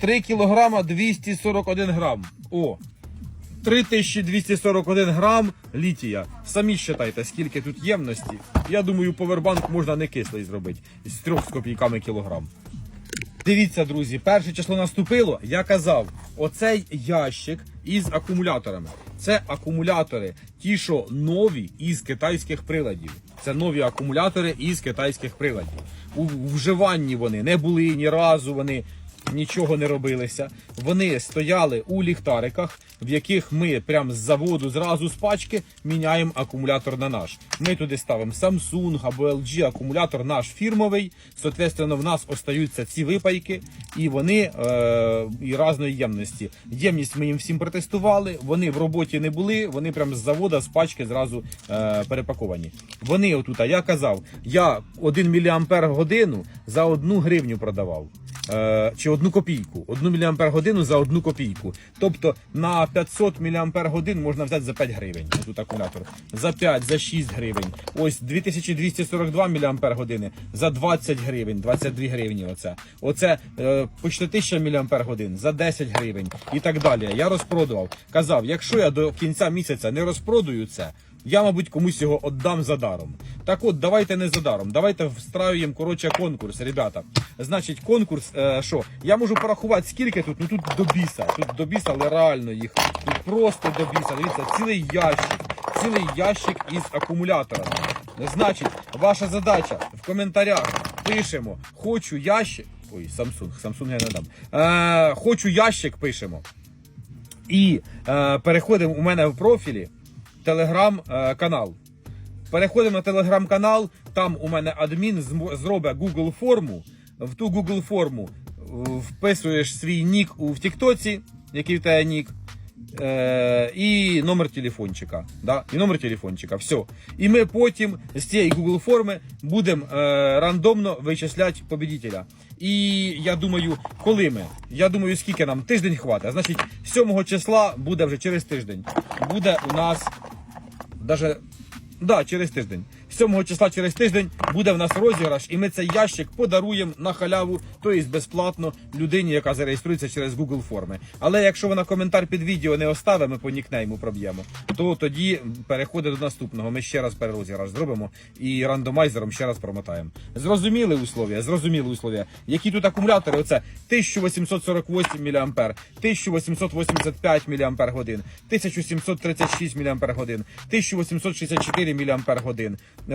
3 кілограма 241 грам. О! 3241 грам літія. Самі считайте, скільки тут ємності. Я думаю, повербанк можна не кислий зробити. З трьох з копійками кілограм. Дивіться, друзі, перше число наступило. Я казав, оцей ящик із акумуляторами. Це акумулятори, ті, що нові із китайських приладів. Це нові акумулятори із китайських приладів. У вживанні вони не були ні разу. Вони нічого не робилися. Вони стояли у ліхтариках, в яких ми прямо з заводу зразу з пачки міняємо акумулятор на наш. Ми туди ставимо Samsung або LG акумулятор наш фірмовий. Соответственно, в нас остаються ці випайки, і вони е, і різної ємності. Ємність ми їм всім протестували. Вони в роботі не були. Вони прямо з завода з пачки зразу е, перепаковані. Вони отут, а я казав, я 1 мА годину за одну гривню продавав. Е, чи одну копійку, одну мАч годину за одну копійку. Тобто на 500 мАч можна взяти за 5 гривень. Тут акумулятор. За 5, за 6 гривень. Ось 2242 мАч за 20 гривень, 22 гривні. Оце. Оце почти 1000 мАч за 10 гривень і так далі. Я розпродував. Казав, якщо я до кінця місяця не розпродаю це. Я, мабуть, комусь його віддам за даром. Так от, давайте не за даром. Давайте встраюємо коротше конкурс, ребята. Значить, конкурс, е, що? Я можу порахувати, скільки тут, ну тут до біса. Тут до біса, але реально їх. Тут просто до біса. Дивіться, цілий ящик. Цілий ящик із акумуляторами. Значить, ваша задача в коментарях пишемо хочу ящик. Ой, Samsung, Samsung я не дам. Е, хочу ящик пишемо. І е, переходимо у мене в профілі телеграм-канал. Переходимо на телеграм-канал, там у мене адмін зробить Google форму. В ту Google форму е, вписуєш свій нік у Тіктоці, який в тебе нік. Е, і номер телефончика. Да? І номер телефончика. Все. І ми потім з цієї Google форми будемо е, рандомно вичисляти победителя. І я думаю, коли ми? Я думаю, скільки нам? Тиждень хватить. Значить, 7 числа буде вже через тиждень. Буде у нас даже да, через тиждень. 7 числа через тиждень буде в нас розіграш, і ми цей ящик подаруємо на халяву, тобто безплатно людині, яка зареєструється через Google форми. Але якщо вона коментар під відео не оставить, ми по нікнейму проб'ємо, то тоді переходить до наступного. Ми ще раз перерозіграш зробимо і рандомайзером ще раз промотаємо. Зрозуміли условия? Зрозуміли условия. Які тут акумулятори? Оце 1848 мА, 1885 мАч, 1736 мАч, 1864 мАч,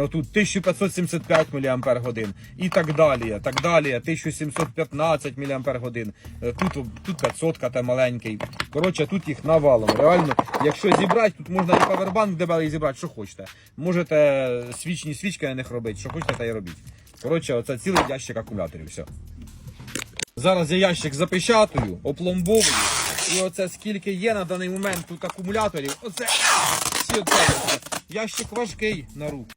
отут 1575 мАч і так далі. Так далі, 1715 мАч. Тут, тут 500 та маленький. Коротше, тут їх навалом. Реально, якщо зібрати, тут можна і павербанк дебелий зібрати, що хочете. Можете свічні свічки на них робити, що хочете, та й робіть. Коротше, оце цілий ящик акумуляторів. Все. Зараз я ящик запечатую, опломбовую. І оце скільки є на даний момент тут акумуляторів. Оце всі оце. Ящик важкий на руку.